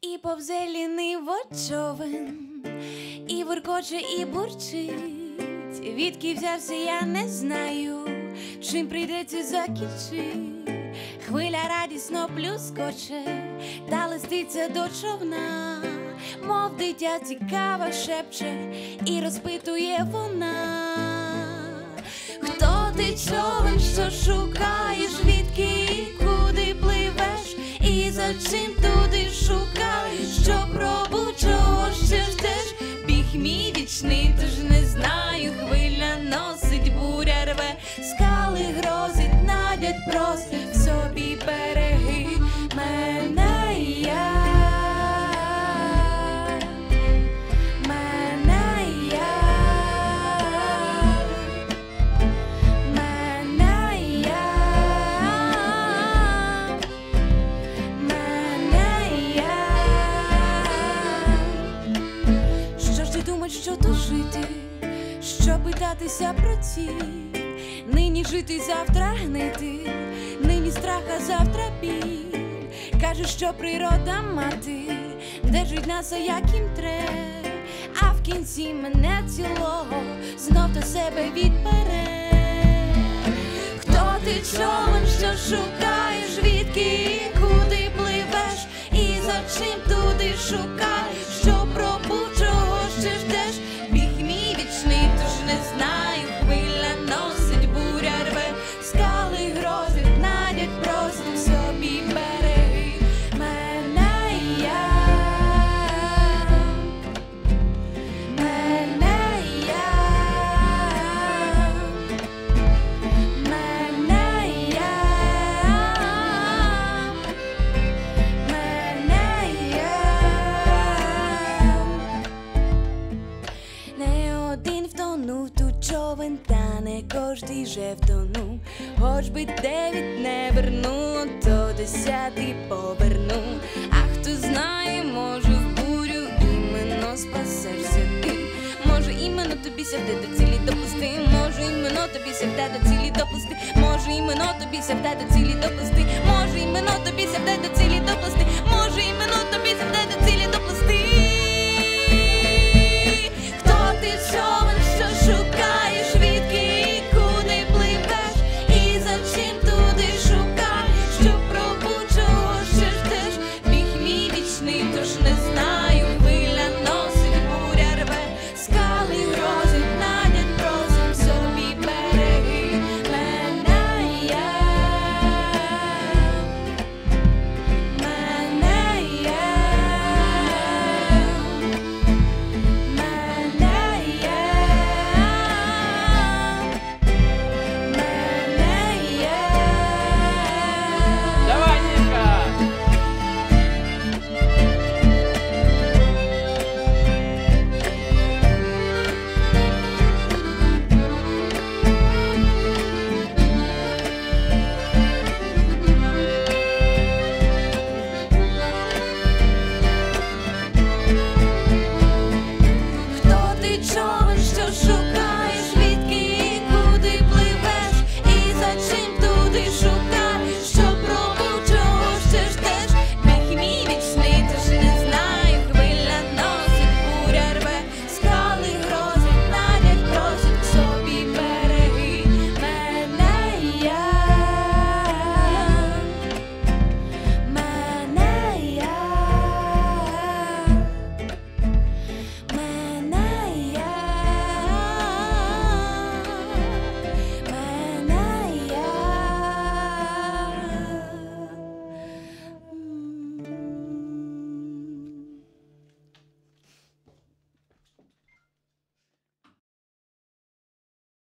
І повзе ліниво човен, і воркоче, і бурчить. Відки взявся, я не знаю, чим прийдеться закінчить. Хвиля радісно плюскоче, та листиться до човна, мов дитя цікава шепче, і розпитує вона. Хто ти човен, що шукаєш, надять в собі береги мене я. Мене. Мене я, мене. Що ж ти думаєш, що тут жити? Що питатися про ці? Нині жити, завтра гнити, нині страха завтра біль. Каже, що природа мати, держить нас, а як їм тре, а в кінці мене цілого знов до себе відбере. Хто ти човен, що шукаєш, не кожний же втонув. Хоч би дев'ять не вернуло, то десятий повернув. А хто знає, може в бурю іменно спасешся ти. Може, іменно тобі сяде до цілі допусти. Може, іменно тобі сяде до цілі допусти. Може, іменно тобі сяде до цілі допусти. Може, іменно тобі сяде до цілі